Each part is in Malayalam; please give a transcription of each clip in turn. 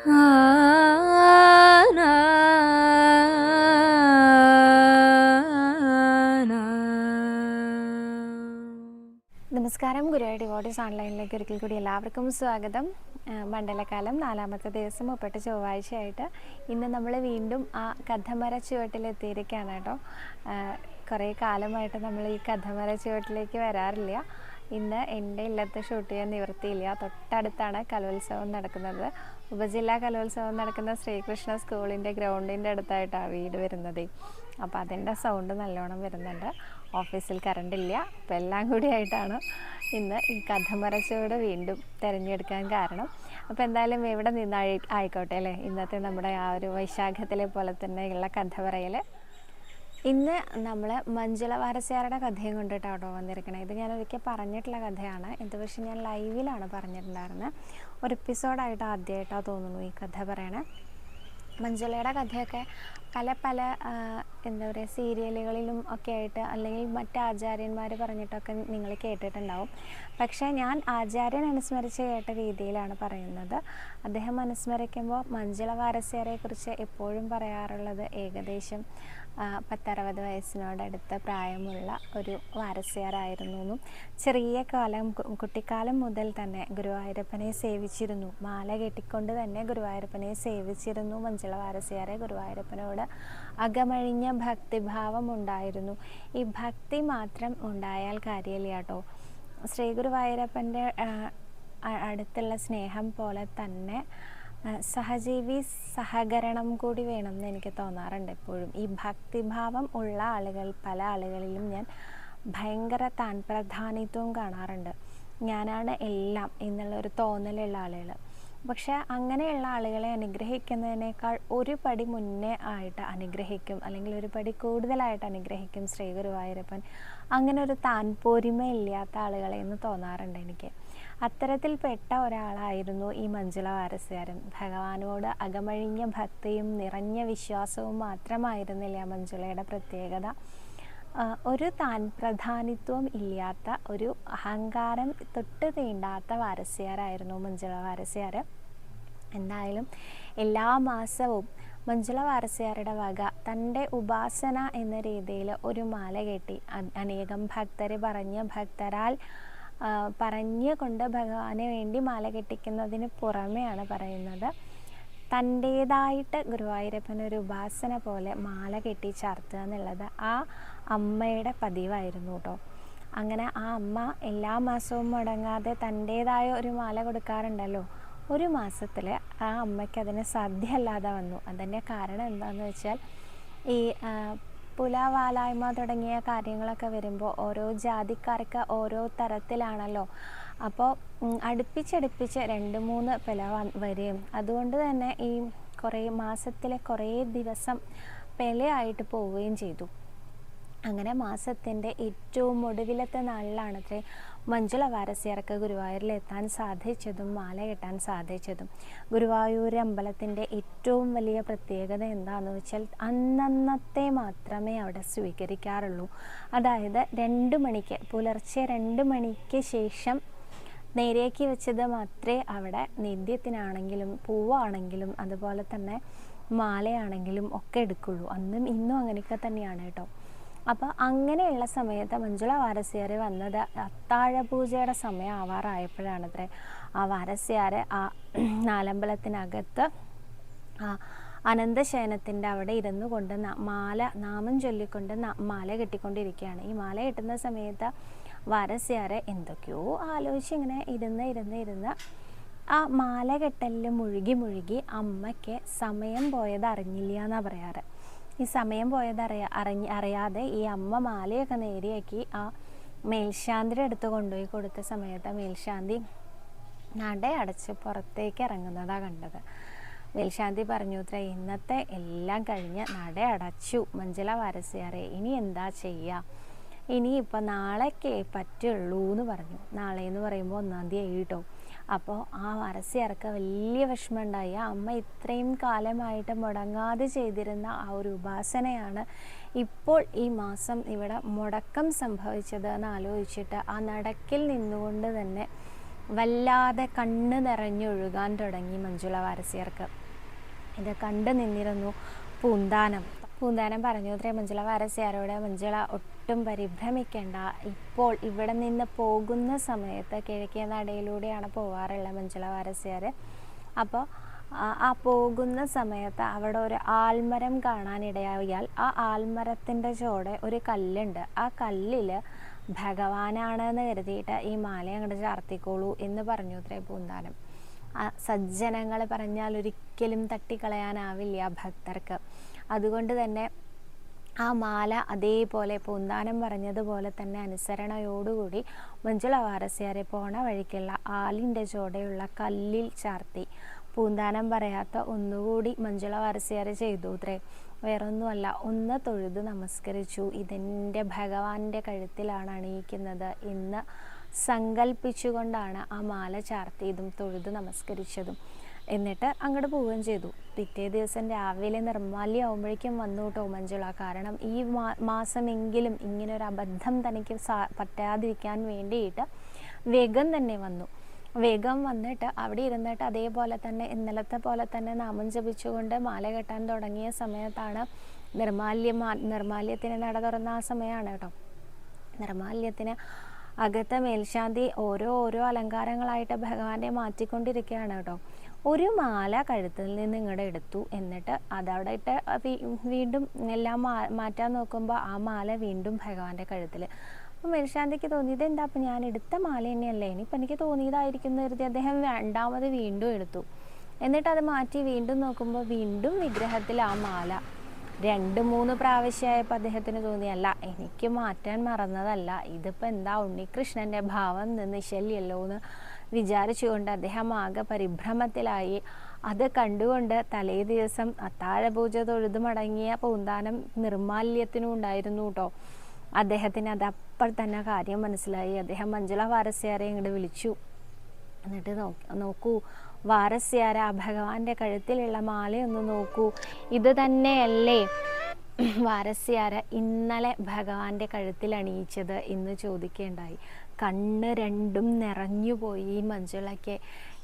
നമസ്കാരം. ഗുരുവായൂർ ഡിവോട്ടീസ് ഓൺലൈനിലേക്ക് ഒരിക്കൽ കൂടി എല്ലാവർക്കും സ്വാഗതം. മണ്ഡലകാലം നാലാമത്തെ ദിവസം മുപ്പട്ട് ചൊവ്വാഴ്ചയായിട്ട് ഇന്ന് നമ്മൾ വീണ്ടും ആ കഥമര ചുവട്ടിലെത്തിയിരിക്കുകയാണ് കേട്ടോ. കുറേ കാലമായിട്ട് നമ്മൾ ഈ കഥമര ചുവട്ടിലേക്ക് വരാറില്ല. ഇന്ന് എന്റെ ഇല്ലത്ത് ഷൂട്ട് ചെയ്യാൻ നിവൃത്തിയില്ല. തൊട്ടടുത്താണ് കലോത്സവം നടക്കുന്നത്. ഉപജില്ലാ കലോത്സവം നടക്കുന്ന ശ്രീകൃഷ്ണ സ്കൂളിന്റെ ഗ്രൗണ്ടിന്റെ അടുത്തായിട്ടാണ് വീട് വരുന്നത്. അപ്പോൾ അതിന്റെ സൗണ്ട് നല്ലോണം വരുന്നുണ്ട്. ഓഫീസിൽ കറണ്ട് ഇല്ല. അപ്പോൾ എല്ലാം കൂടി ആയിട്ടാണ് ഇന്ന് ഈ കഥമറച്ചോട് വീണ്ടും തിരഞ്ഞെടുക്കാൻ കാരണം. അപ്പോൾ എന്തായാലും എവിടെ നിന്നായി ആയിക്കോട്ടെ അല്ലേ? ഇന്നത്തെ നമ്മുടെ ആ ഒരു വൈശാഖത്തിലെ പോലെ തന്നെയുള്ള കഥ പറയൽ ഇന്ന് നമ്മൾ മഞ്ജുള വാരസ്യാരുടെ കഥയും കൊണ്ടിട്ടാട്ടോ വന്നിരിക്കണേ. ഇത് ഞാൻ ഒരിക്കൽ പറഞ്ഞിട്ടുള്ള കഥയാണ്. ഇത് പക്ഷേ ഞാൻ ലൈവിലാണ് പറഞ്ഞിട്ടുണ്ടായിരുന്നത് ഒരു എപ്പിസോഡായിട്ട് ആദ്യമായിട്ടാണ് തോന്നുന്നു ഈ കഥ പറയണേ. മഞ്ജുളയുടെ കഥയൊക്കെ പല പല എന്താ പറയുക സീരിയലുകളിലും ഒക്കെ ആയിട്ട് അല്ലെങ്കിൽ മറ്റ് ആചാര്യന്മാർ പറഞ്ഞിട്ടൊക്കെ നിങ്ങൾ കേട്ടിട്ടുണ്ടാവും. പക്ഷേ ഞാൻ ആചാര്യൻ അനുസ്മരിച്ച് കേട്ട രീതിയിലാണ് പറയുന്നത്. അദ്ദേഹം അനുസ്മരിക്കുമ്പോൾ മഞ്ജുള വാരസ്യാരെക്കുറിച്ച് എപ്പോഴും പറയാറുള്ളത് ഏകദേശം പത്തറുപത് വയസ്സിനോടടുത്ത പ്രായമുള്ള ഒരു വാരസ്യാരായിരുന്നു എന്നും ചെറിയ കാലം കുട്ടിക്കാലം മുതൽ തന്നെ ഗുരുവായൂരപ്പനെ സേവിച്ചിരുന്നു. മാല കെട്ടിക്കൊണ്ട് തന്നെ ഗുരുവായൂരപ്പനെ സേവിച്ചിരുന്നു മഞ്ജുള വാരസ്യാരെ ഗുരുവായൂരപ്പനോട്. അകമഴിഞ്ഞ ഭക്തിഭാവം ഉണ്ടായിരുന്നു ഈ ഭക്തി മാത്രം ഉണ്ടായാൽ കാര്യമില്ല കേട്ടോ. ശ്രീഗുരുവായൂരപ്പന്റെ അടുത്തുള്ള സ്നേഹം പോലെ തന്നെ സഹജീവി സഹകരണം കൂടി വേണമെന്ന് എനിക്ക് തോന്നാറുണ്ട് എപ്പോഴും. ഈ ഭക്തിഭാവം ഉള്ള ആളുകൾ പല ആളുകളിലും ഞാൻ ഭയങ്കര താൻ പ്രധാനിത്വം കാണാറുണ്ട്. ഞാനാണ് എല്ലാം എന്നുള്ള ഒരു തോന്നലുള്ള ആളുകൾ. പക്ഷേ അങ്ങനെയുള്ള ആളുകളെ അനുഗ്രഹിക്കുന്നതിനേക്കാൾ ഒരു പടി മുന്നേ ആയിട്ട് അനുഗ്രഹിക്കും അല്ലെങ്കിൽ ഒരു പടി കൂടുതലായിട്ട് അനുഗ്രഹിക്കും ശ്രീ ഗുരുവായൂരപ്പൻ അങ്ങനെ ഒരു താൻ പോരിമയില്ലാത്ത ആളുകളെ എന്ന് തോന്നാറുണ്ട് എനിക്ക്. അത്തരത്തിൽപ്പെട്ട ഒരാളായിരുന്നു ഈ മഞ്ജുള വാരസ്യാരൻ. ഭഗവാനോട് അകമഴിഞ്ഞ ഭക്തിയും നിറഞ്ഞ വിശ്വാസവും മാത്രമായിരുന്നില്ല മഞ്ജുളയുടെ പ്രത്യേകത. ഒരു താൻ പ്രധാനിത്വം ഇല്ലാത്ത ഒരു അഹങ്കാരം തൊട്ട് തീണ്ടാത്ത വാരസ്യാരായിരുന്നു മഞ്ജുള വാരസ്യാർ എന്തായാലും എല്ലാ മാസവും മഞ്ജുള വാരസ്യാരുടെ വക തന്റെ ഉപാസന എന്ന രീതിയിൽ ഒരു മാല കെട്ടി. അനേകം ഭക്തർ പറഞ്ഞ് ഭക്തരാൽ പറഞ്ഞുകൊണ്ട് ഭഗവാനെ വേണ്ടി മാല കെട്ടിക്കുന്നതിന് പുറമെയാണ് പറയുന്നത്. തന്റേതായിട്ട് ഗുരുവായൂരപ്പനൊരു ഉപാസന പോലെ മാല കെട്ടി ചാർത്തുക എന്നുള്ളത് ആ അമ്മയുടെ പതിവായിരുന്നു കേട്ടോ. അങ്ങനെ ആ അമ്മ എല്ലാ മാസവും മുടങ്ങാതെ തന്റേതായ ഒരു മാല കൊടുക്കാറുണ്ടല്ലോ. ഒരു മാസത്തിൽ ആ അമ്മയ്ക്ക് അതിന് സാധ്യമല്ലാതെ വന്നു. അതിന്റെ കാരണം എന്താണെന്ന് വെച്ചാൽ ഈ പുലവാലായ്മ തുടങ്ങിയ കാര്യങ്ങളൊക്കെ വരുമ്പോൾ ഓരോ ജാതിക്കാർക്ക് ഓരോ തരത്തിലാണല്ലോ. അപ്പോൾ അടുപ്പിച്ചടുപ്പിച്ച് രണ്ട് മൂന്ന് പില വ- വരികയും അതുകൊണ്ട് തന്നെ ഈ കുറേ മാസത്തിലെ കുറേ ദിവസം പിലയായിട്ട് പോവുകയും ചെയ്തു. അങ്ങനെ മാസത്തിന്റെ ഏറ്റവും ഒടുവിലത്തെ നാളിലാണത്രേ മഞ്ജുള വാരസ്യർക്ക് ഗുരുവായൂരിൽ എത്താൻ സാധിച്ചതും മാല കെട്ടാൻ സാധിച്ചതും. ഗുരുവായൂർ അമ്പലത്തിന്റെ ഏറ്റവും വലിയ പ്രത്യേകത എന്താണെന്ന് വെച്ചാൽ അന്നന്നത്തെ മാത്രമേ അവിടെ സ്വീകരിക്കാറുള്ളൂ. അതായത് രണ്ട് മണിക്ക് പുലർച്ചെ രണ്ട് മണിക്ക് ശേഷം നേരേക്ക് വെച്ചത് മാത്രമേ അവിടെ നിദ്യത്തിനാണെങ്കിലും പൂവാണെങ്കിലും അതുപോലെ തന്നെ മാലയാണെങ്കിലും ഒക്കെ എടുക്കുള്ളൂ. അന്നും ഇന്നും അങ്ങനെയൊക്കെ തന്നെയാണ് കേട്ടോ. അപ്പോൾ അങ്ങനെയുള്ള സമയത്ത് മഞ്ജുള വാരസ്യാർ വന്നത് അത്താഴ പൂജയുടെ സമയം ആവാറായപ്പോഴാണത്രേ ആ വാരസ്യാർ ആ നാലമ്പലത്തിനകത്ത് ആ അനന്തശയനത്തിന്റെ അവിടെ ഇരുന്നു കൊണ്ട് മാല നാമം ചൊല്ലിക്കൊണ്ട് മാല കെട്ടിക്കൊണ്ടിരിക്കുകയാണ്. ഈ മാല കെട്ടുന്ന സമയത്ത് വാരസ്യാരെ എന്തൊക്കെയോ ആലോചിച്ച് ഇങ്ങനെ ഇരുന്ന് ഇരുന്ന് ഇരുന്ന് ആ മാല കെട്ടലിൽ മുഴുകി മുഴുകി അമ്മയ്ക്ക് സമയം പോയത് അറിഞ്ഞില്ല എന്നാണ് പറയാറ്. ഈ സമയം പോയത് അറിയാ അറിഞ്ഞ് അറിയാതെ ഈ അമ്മ മാലയൊക്കെ നേരിയാക്കി ആ മേൽശാന്തിയുടെ അടുത്ത് കൊണ്ടുപോയി കൊടുത്ത സമയത്ത് മേൽശാന്തി നട അടച്ച് പുറത്തേക്ക് ഇറങ്ങുന്നതാണ് കണ്ടത്. മേൽശാന്തി പറഞ്ഞു ഇത്ര ഇന്നത്തെ എല്ലാം കഴിഞ്ഞ് നട അടച്ചു. മഞ്ജുള വാരസ്യാറെ ഇനി എന്താ ചെയ്യുക ഇനിയിപ്പോൾ നാളേക്കേ പറ്റുള്ളൂ എന്ന് പറഞ്ഞു. നാളെ എന്ന് പറയുമ്പോൾ ഒന്നാം തീയതി കേട്ടോ അപ്പോൾ ആ അരസിയർക്ക് വലിയ വിഷമമുണ്ടായി ആ അമ്മ ഇത്രയും കാലമായിട്ട് മുടങ്ങാതെ ചെയ്തിരുന്ന ആ ഒരു ഉപാസനയാണ് ഇപ്പോൾ ഈ മാസം ഇവിടെ മുടക്കം സംഭവിച്ചത് എന്ന് ആലോചിച്ചിട്ട് ആ നടക്കിൽ നിന്നുകൊണ്ട് തന്നെ വല്ലാതെ കണ്ണ് നിറഞ്ഞൊഴുകാൻ തുടങ്ങി മഞ്ജുള വാരസ്യർക്ക് ഇത് കണ്ടു നിന്നിരുന്നു പൂന്താനം. പൂന്താനം പറഞ്ഞു. അത്രേ മഞ്ജുള വാരസ്യാരോട് മഞ്ജുള ഒട്ടും പരിഭ്രമിക്കേണ്ട. ഇപ്പോൾ ഇവിടെ നിന്ന് പോകുന്ന സമയത്ത് കിഴക്കേ നടയിലൂടെയാണ് പോവാറുള്ളത് മഞ്ജുള വാരസ്യാർ അപ്പോൾ ആ പോകുന്ന സമയത്ത് അവിടെ ഒരു ആൽമരം കാണാനിടയായാൽ ആ ആൽമരത്തിന്റെ ചോടെ ഒരു കല്ലുണ്ട്. ആ കല്ലിൽ ഭഗവാനാണെന്ന് കരുതിയിട്ട് ഈ മാല അങ്ങോട്ട് ചാർത്തിക്കോളൂ എന്ന് പറഞ്ഞു അത്രേ പൂന്താനം. ആ സജ്ജനങ്ങൾ പറഞ്ഞാൽ ഒരിക്കലും തട്ടിക്കളയാനാവില്ല ഭക്തർക്ക്. അതുകൊണ്ട് തന്നെ ആ മാല അതേപോലെ പൂന്താനം പറഞ്ഞതുപോലെ തന്നെ അനുസരണയോടുകൂടി മഞ്ജുള വാരസ്യാരെ പോണ വഴിക്കുള്ള ആലിന്റെ ചോടെയുള്ള കല്ലിൽ ചാർത്തി. പൂന്താനം പറയാത്ത ഒന്നുകൂടി മഞ്ജുള വാരസ്യാരെ ചെയ്തു അത്രേ വേറൊന്നുമല്ല ഒന്ന് തൊഴുത് നമസ്കരിച്ചു. ഇതെന്റെ ഭഗവാന്റെ കഴുത്തിലാണ് അണിയിക്കുന്നത്. എന്ന് സങ്കല്പിച്ചുകൊണ്ടാണ് ആ മാല ചാർത്തിയതും തൊഴുത് നമസ്കരിച്ചതും. എന്നിട്ട് അങ്ങോട്ട് പോവുകയും ചെയ്തു. പിറ്റേ ദിവസം രാവിലെ നിർമാല്യമാകുമ്പോഴേക്കും വന്നു കേട്ടോ മഞ്ജുള. കാരണം ഈ മാസമെങ്കിലും ഇങ്ങനെ ഒരു അബദ്ധം തനിക്ക് പറ്റാതിരിക്കാൻ വേണ്ടിയിട്ട് വേഗം തന്നെ വന്നു. വേഗം വന്നിട്ട് അവിടെ ഇരുന്നിട്ട് അതേപോലെ തന്നെ ഇന്നലത്തെ പോലെ തന്നെ നാമം ജപിച്ചുകൊണ്ട് മാല കെട്ടാൻ തുടങ്ങിയ സമയത്താണ് നിർമാല്യ നിർമാല്യത്തിന് നട തുറന്ന ആ സമയമാണ് കേട്ടോ. നിർമാല്യത്തിന് അകത്തെ മേൽശാന്തി ഓരോ ഓരോ അലങ്കാരങ്ങളായിട്ട് ഭഗവാനെ മാറ്റിക്കൊണ്ടിരിക്കുകയാണ് കേട്ടോ. ഒരു മാല കഴുത്തിൽ നിന്ന് ഇങ്ങോട്ട് എടുത്തു. എന്നിട്ട് അതവിടെ ഇട്ട് വീണ്ടും എല്ലാം മാറ്റാൻ നോക്കുമ്പോൾ ആ മാല വീണ്ടും ഭഗവാന്റെ കഴുത്തിൽ അപ്പം മേൽശാന്തിക്ക് തോന്നിയത് എന്താ അപ്പം ഞാൻ എടുത്ത മാല തന്നെയല്ലേ? ഇനിയിപ്പം എനിക്ക് തോന്നിയതായിരിക്കും കരുതി അദ്ദേഹം രണ്ടാമത് വീണ്ടും എടുത്തു. എന്നിട്ട് അത് മാറ്റി വീണ്ടും നോക്കുമ്പോൾ വീണ്ടും വിഗ്രഹത്തിൽ ആ മാല രണ്ട് മൂന്ന് പ്രാവശ്യമായപ്പോൾ അദ്ദേഹത്തിന് തോന്നിയല്ല എനിക്ക് മാറ്റാൻ മറന്നതല്ല. ഇതിപ്പോൾ എന്താ ഉണ്ണികൃഷ്ണന്റെ ഭാവം നിന്ന് ശല്യല്ലോ എന്ന് വിചാരിച്ചുകൊണ്ട് അദ്ദേഹം ആകെ പരിഭ്രമത്തിലായി. അത് കണ്ടുകൊണ്ട് തലേ ദിവസം അത്താഴപൂജ തൊഴുതു മടങ്ങിയ പൂന്താനം നിർമാല്യത്തിനും ഉണ്ടായിരുന്നു കേട്ടോ അദ്ദേഹത്തിന് അത് അപ്പോൾ തന്നെ കാര്യം മനസ്സിലായി. അദ്ദേഹം മഞ്ജുള വാരസ്യാരെ ഇങ്ങോട്ട് വിളിച്ചു. എന്നിട്ട് നോക്കൂ വാരസ്യാര ഭഗവാന്റെ കഴുത്തിലുള്ള മാലയൊന്ന് നോക്കൂ. ഇത് തന്നെയല്ലേ വാരസ്യാര ഇന്നലെ ഭഗവാന്റെ കഴുത്തിൽ അണിയിച്ചത് എന്ന് ചോദിക്കേണ്ടായി. കണ്ണ് രണ്ടും നിറഞ്ഞുപോയി മഞ്ജുളയ്ക്ക്.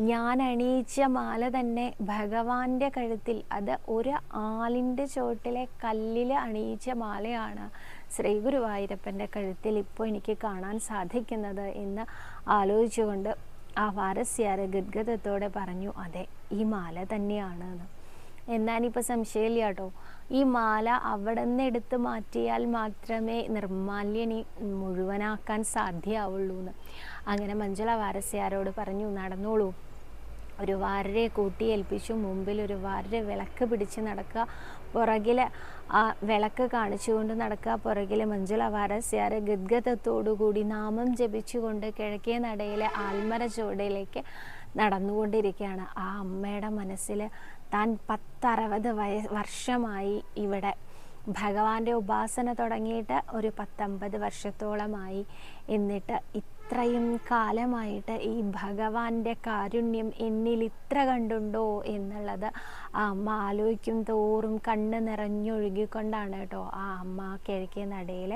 ഞാൻ അണിയിച്ച മാല തന്നെ ഭഗവാന്റെ കഴുത്തിൽ അത് ഒരു ആലിന്റെ ചോട്ടിലെ കല്ലിൽ അണിയിച്ച മാലയാണ് ശ്രീ ഗുരുവായൂരപ്പന്റെ കഴുത്തിൽ ഇപ്പോൾ എനിക്ക് കാണാൻ സാധിക്കുന്നത് എന്ന് ആലോചിച്ചുകൊണ്ട് ആ വാരസ്യാര ഗദ്ഗതത്തോടെ പറഞ്ഞു അതെ ഈ മാല തന്നെയാണ് എന്ന്. എന്നാനിപ്പോൾ സംശയമില്ല കേട്ടോ ഈ മാല അവിടെ നിന്ന് എടുത്ത് മാറ്റിയാൽ മാത്രമേ നിർമാല്യനി മുഴുവനാക്കാൻ സാധ്യമാവുള്ളൂ എന്ന്. അങ്ങനെ മഞ്ജുള വാരസ്യാരോട് പറഞ്ഞു നടന്നോളൂ. ഒരു വാരരെ കൂട്ടി ഏൽപ്പിച്ചു. മുമ്പിൽ ഒരു വാരരെ വിളക്ക് പിടിച്ച് നടക്കുക. പുറകിൽ ആ വിളക്ക് കാണിച്ചുകൊണ്ട് നടക്കുക. പുറകിൽ മഞ്ജുള വാരസ്യാർ ഗദ്ഗതത്തോടുകൂടി നാമം ജപിച്ചുകൊണ്ട് കിഴക്കേ നടയിലെ ആൽമര ചുവടയിലേക്ക് നടന്നുകൊണ്ടിരിക്കുകയാണ്. ആ അമ്മയുടെ മനസ്സിൽ താൻ പത്തറുപത് വയ വർഷമായി ഇവിടെ. ഭഗവാന്റെ ഉപാസന തുടങ്ങിയിട്ട് ഒരു പത്തൊമ്പത് വർഷത്തോളമായി. എന്നിട്ട് ഇത്രയും കാലമായിട്ട് ഈ ഭഗവാന്റെ കാരുണ്യം എന്നിൽ ഇത്ര കണ്ടുണ്ടോ എന്നുള്ളത് ആ അമ്മ ആലോചിക്കും തോറും കണ്ണ് നിറഞ്ഞൊഴുകിക്കൊണ്ടാണ് കേട്ടോ ആ അമ്മ കിഴക്കേ നടയിൽ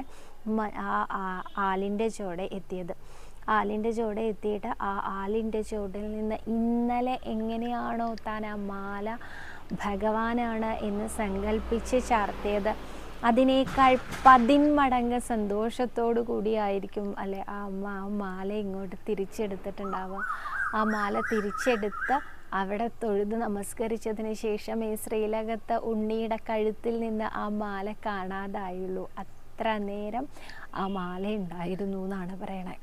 ആ ആലിന്റെ ചുവടെ എത്തിയത്. ആലിന്റെ ചുവടെ എത്തിയിട്ട് ആ ആലിന്റെ ചുവടിൽ നിന്ന് ഇന്നലെ എങ്ങനെയാണോ താൻ ആ മാല ഭഗവാനാണ് എന്ന് സങ്കല്പിച്ച് ചാർത്തിയത്. അതിനേക്കാൾ പതിന്മടങ്ങ് സന്തോഷത്തോടു കൂടിയായിരിക്കും അല്ലെ ആ അമ്മ ആ മാല ഇങ്ങോട്ട് തിരിച്ചെടുത്തിട്ടുണ്ടാവുക. ആ മാല തിരിച്ചെടുത്ത് അവിടെ തൊഴുത് നമസ്കരിച്ചതിന് ശേഷം ഈ ശ്രീലകത്ത് ഉണ്ണിയുടെ കഴുത്തിൽ നിന്ന് ആ മാല കാണാതായുള്ളൂ. അത്ര നേരം ആ മാല ഉണ്ടായിരുന്നു എന്നാണ് പറയണേ.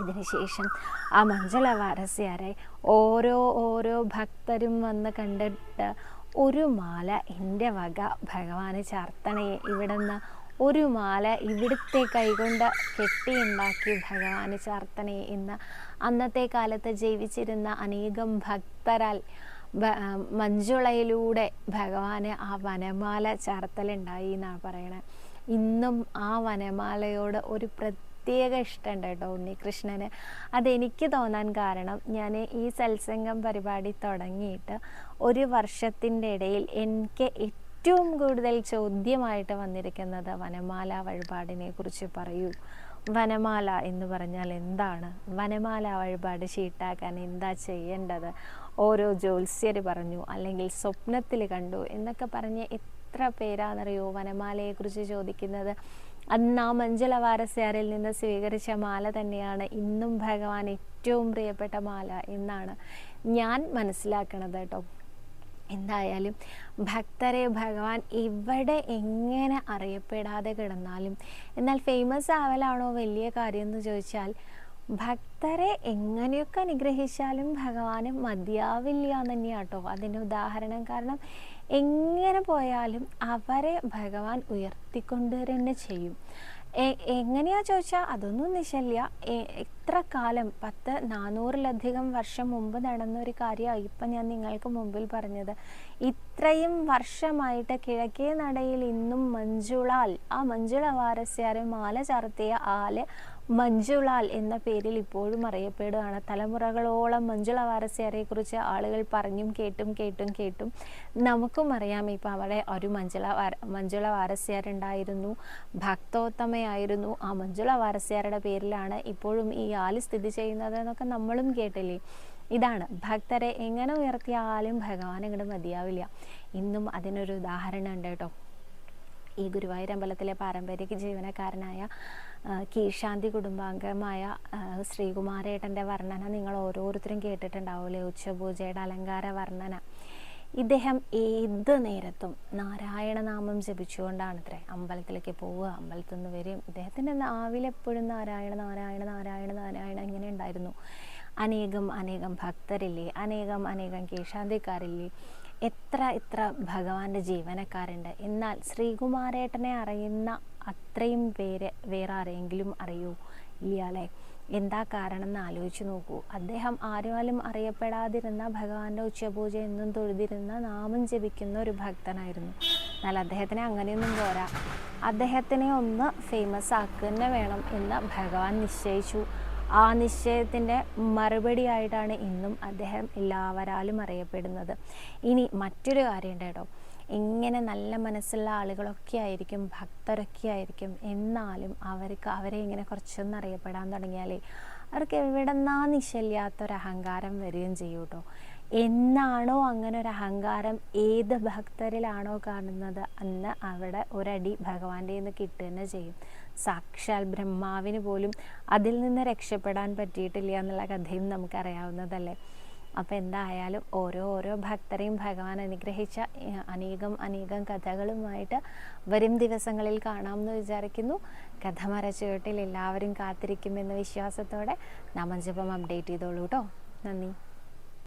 ഇതിനുശേഷം ആ മഞ്ജള വാരസ്യാരെ ഓരോ ഓരോ ഭക്തരും വന്ന് കണ്ടിട്ട് ഒരു മാല എന്റെ വക ഭഗവാന് ചാർത്തണേ. ഇവിടെ നിന്ന് ഒരു മാല ഇവിടുത്തെ കൈകൊണ്ട് കെട്ടിയുണ്ടാക്കി ഭഗവാന് ചാർത്തണേ എന്ന് അന്നത്തെ കാലത്ത് ജീവിച്ചിരുന്ന അനേകം ഭക്തരാൽ മഞ്ജുളയിലൂടെ ഭഗവാന് ആ വനമാല ചാർത്തലുണ്ടായി എന്നാണ് പറയണത് ഇന്നും ആ വനമാലയോട് ഒരു പ്രത്യേക പ്രത്യേക ഇഷ്ടമുണ്ട് കേട്ടോ ഉണ്ണികൃഷ്ണന്. അതെനിക്ക് തോന്നാൻ കാരണം ഞാൻ ഈ സത്സംഗം പരിപാടി തുടങ്ങിയിട്ട് ഒരു വർഷത്തിന്റെ ഇടയിൽ എനിക്ക് ഏറ്റവും കൂടുതൽ ചോദ്യമായിട്ട് വന്നിരിക്കുന്നത് വനമാല വഴിപാടിനെ കുറിച്ച് പറയൂ. വനമാല എന്ന് പറഞ്ഞാൽ എന്താണ്? വനമാല വഴിപാട് ഷീട്ടാക്കാൻ എന്താ ചെയ്യേണ്ടത്? ഓരോ ജ്യോത്സ്യർ പറഞ്ഞു അല്ലെങ്കിൽ സ്വപ്നത്തിൽ കണ്ടു എന്നൊക്കെ പറഞ്ഞ് എത്ര പേരാണെന്നറിയോ വനമാലയെക്കുറിച്ച് ചോദിക്കുന്നത്? അന്ന് ആ മഞ്ജുള വാരസ്യാരിൽ നിന്ന് സ്വീകരിച്ച മാല തന്നെയാണ് ഇന്നും ഭഗവാൻ ഏറ്റവും പ്രിയപ്പെട്ട മാല എന്നാണ് ഞാൻ മനസ്സിലാക്കണത് കേട്ടോ. എന്തായാലും ഭക്തരെ ഭഗവാൻ എവിടെ എങ്ങനെ അറിയപ്പെടാതെ കിടന്നാലും എന്നാൽ ഫേമസ് ആവലാണോ വലിയ കാര്യം എന്ന് ചോദിച്ചാൽ ഭക്തരെ എങ്ങനെയൊക്കെ അനുഗ്രഹിച്ചാലും ഭഗവാന് മതിയാവില്ല തന്നെയാട്ടോ. അതിന്റെ ഉദാഹരണം കാരണം എങ്ങനെ പോയാലും അവരെ ഭഗവാൻ ഉയർത്തിക്കൊണ്ട് തന്നെ ചെയ്യും. എങ്ങനെയാ ചോദിച്ചാൽ അതൊന്നും നിശല്യ എത്ര കാലം പത്ത് നാനൂറിലധികം വർഷം മുമ്പ് നടന്നൊരു കാര്യമാണ് ഇപ്പം ഞാൻ നിങ്ങൾക്ക് മുമ്പിൽ പറഞ്ഞത്. ഇത്രയും വർഷമായിട്ട് കിഴക്കേ നടയിൽ ഇന്നും മഞ്ജുളാൽ ആ മഞ്ജുള വാരസ്യാരെ മാല ചാർത്തിയ ആൽ മഞ്ജുളാൽ എന്ന പേരിൽ ഇപ്പോഴും അറിയപ്പെടുകയാണ്. തലമുറകളോളം മഞ്ജുള വാരസ്യാരെക്കുറിച്ച് ആളുകൾ പറഞ്ഞും കേട്ടും കേട്ടും കേട്ടും നമുക്കും അറിയാം ഇപ്പം അവിടെ ഒരു മഞ്ജുള മഞ്ജുള വാരസ്യാരുണ്ടായിരുന്നു ഭക്തോത്തമയായിരുന്നു. ആ മഞ്ജുള വാരസ്യാരുടെ പേരിലാണ് ഇപ്പോഴും ഈ ആൽ സ്ഥിതി ചെയ്യുന്നത് എന്നൊക്കെ നമ്മളും കേട്ടില്ലേ? ഇതാണ്. ഭക്തരെ എങ്ങനെ ഉയർത്തിയാലും ഭഗവാൻ അങ്ങോട്ട് മതിയാവില്ല. ഇന്നും അതിനൊരു ഉദാഹരണം ഉണ്ട് കേട്ടോ. ഈ ഗുരുവായൂരമ്പലത്തിലെ പാരമ്പര്യ ജീവനക്കാരനായ ആ, കീഴ്ശാന്തി കുടുംബാംഗമായ ശ്രീകുമാരേട്ടന്റെ വർണന നിങ്ങൾ ഓരോരുത്തരും കേട്ടിട്ടുണ്ടാവില്ലേ ഉച്ചപൂജയുടെ അലങ്കാര വർണന. ഇദ്ദേഹം ഏത് നേരത്തും നാരായണ നാമം ജപിച്ചുകൊണ്ടാണത്രേ അമ്പലത്തിലേക്ക് പോവുക. അമ്പലത്തിൽ നിന്ന് വരും. ഇദ്ദേഹത്തിന്റെ നാവിലെപ്പോഴും നാരായണ നാരായണ നാരായണ നാരായണ ഇങ്ങനെ ഉണ്ടായിരുന്നു. അനേകം അനേകം ഭക്തരില്ലേ? അനേകം അനേകം കീഴ്ശാന്തിക്കാരില്ലേ? എത്ര ഇത്ര ഭഗവാന്റെ ജീവനക്കാരുണ്ട്. എന്നാൽ ശ്രീകുമാരേട്ടനെ അറിയുന്ന അത്രയും പേര് വേറെ ആരെങ്കിലും അറിയൂ ഇയാളെ. എന്താ കാരണം എന്ന് ആലോചിച്ച് നോക്കൂ. അദ്ദേഹം ആരുമാലും അറിയപ്പെടാതിരുന്ന ഭഗവാന്റെ ഉച്ചപൂജ എന്നും തൊഴുതിരുന്ന നാമം ജപിക്കുന്ന ഒരു ഭക്തനായിരുന്നു. എന്നാൽ അദ്ദേഹത്തിന് അങ്ങനെയൊന്നും പോരാ. അദ്ദേഹത്തിനെ ഒന്ന് ഫേമസ് ആക്കുക തന്നെ വേണം എന്ന് ഭഗവാൻ നിശ്ചയിച്ചു. ആ നിശ്ചയത്തിന്റെ മറുപടിയായിട്ടാണ് ഇന്നും അദ്ദേഹം എല്ലാവരാലും അറിയപ്പെടുന്നത്. ഇനി മറ്റൊരു കാര്യമുണ്ട് കേട്ടോ. ഇങ്ങനെ നല്ല മനസ്സുള്ള ആളുകളൊക്കെ ആയിരിക്കും ഭക്തരൊക്കെ ആയിരിക്കും. എന്നാലും അവർക്ക് അവരെ ഇങ്ങനെ കുറച്ചൊന്നും അറിയപ്പെടാൻ തുടങ്ങിയാലേ അവർക്ക് എവിടെന്നാ നിശല്യാത്തൊരു അഹങ്കാരം വരികയും ചെയ്യും കേട്ടോ എന്നാണോ അങ്ങനെ ഒരു അഹങ്കാരം? ഏത് ഭക്തരിലാണോ കാണുന്നത്? അന്ന് അവിടെ ഒരടി ഭഗവാന്റെ നിന്ന് കിട്ടുക ചെയ്യും. സാക്ഷാൽ ബ്രഹ്മാവിന് പോലും അതിൽ നിന്ന് രക്ഷപ്പെടാൻ പറ്റിയിട്ടില്ല എന്നുള്ള കഥയും നമുക്കറിയാവുന്നതല്ലേ? അപ്പോൾ എന്തായാലും ഓരോ ഓരോ ഭക്തരെയും ഭഗവാൻ അനുഗ്രഹിച്ച അനേകം അനേകം കഥകളുമായിട്ട് വരും ദിവസങ്ങളിൽ കാണാമെന്ന് വിചാരിക്കുന്നു. കഥ മരച്ചുവട്ടിൽ എല്ലാവരും കാത്തിരിക്കുമെന്ന വിശ്വാസത്തോടെ നാമജപം അപ്ഡേറ്റ് ചെയ്തോളൂ കേട്ടോ നന്ദി.